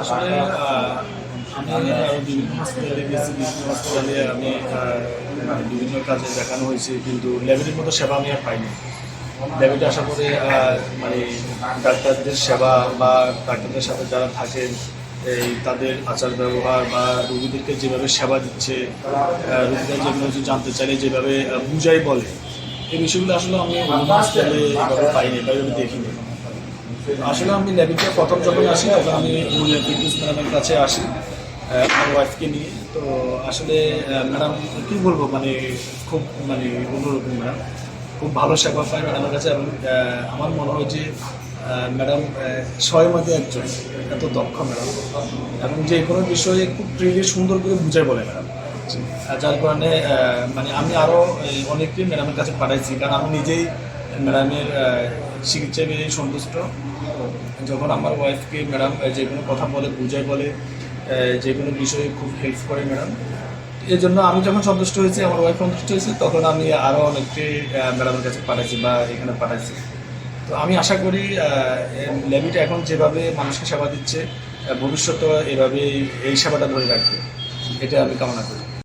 আসলে আমি বিভিন্ন হসপিটালে গেছি বিভিন্ন হসপিটালে আমি মানে বিভিন্ন কাজে দেখানো হয়েছে কিন্তু ল্যাবের মতো সেবা আমি আর পাইনি ল্যাবেটে আসার পরে মানে ডাক্তারদের সেবা বা ডাক্তারদের সাথে যারা থাকেন এই তাদের আচার ব্যবহার বা রোগীদেরকে যেভাবে সেবা দিচ্ছে রোগীরা যেগুলো কিছু জানতে চাইলে যেভাবে বুঝাই বলে এই বিষয়গুলো আসলে আমি অন্য হসপিটালে এভাবে পাইনি বা এভাবে দেখিনি আসলে আমি ল্যাবিতে প্রথম যখন আসি, তখন আমি ফিটনেস ম্যাডামের কাছে আসি আমার ওয়াইফকে নিয়ে। তো আসলে ম্যাডাম কী বলব? মানে খুব মানে অন্যরকম ম্যাডাম খুব ভালো সেবা পাই ম্যাডামের কাছে এবং আমার মনে হয় যে ম্যাডাম ছয়ের মধ্যে একজন, এত দক্ষ ম্যাডাম এবং যে কোনো বিষয়ে খুব ফ্রিলি সুন্দর করে বুঝাই বলে ম্যাডাম যার কারণে মানে আমি আরও অনেককে ম্যাডামের কাছে পাঠাইছি। কারণ আমি নিজেই ম্যাডামের আহ, চিকিৎসায় বেরিয়ে সন্তুষ্ট। যখন আমার ওয়াইফকে ম্যাডাম যে কোনো কথা বলে বুঝাই বলে যে কোনো বিষয়ে খুব হেল্প করে ম্যাডাম। এর জন্য আমি যখন সন্তুষ্ট হয়েছি আমার ওয়াইফ সন্তুষ্ট হয়েছে তখন আমি আরও অনেককে ম্যাডামের কাছে পাঠাইছি বা এখানে পাঠাইছি। তো আমি আশা করি ল্যাবিটা এখন যেভাবে মানুষকে সেবা দিচ্ছে ভবিষ্যতে এভাবে এই সেবাটা ধরে রাখবে। এটা আমি কামনা করি।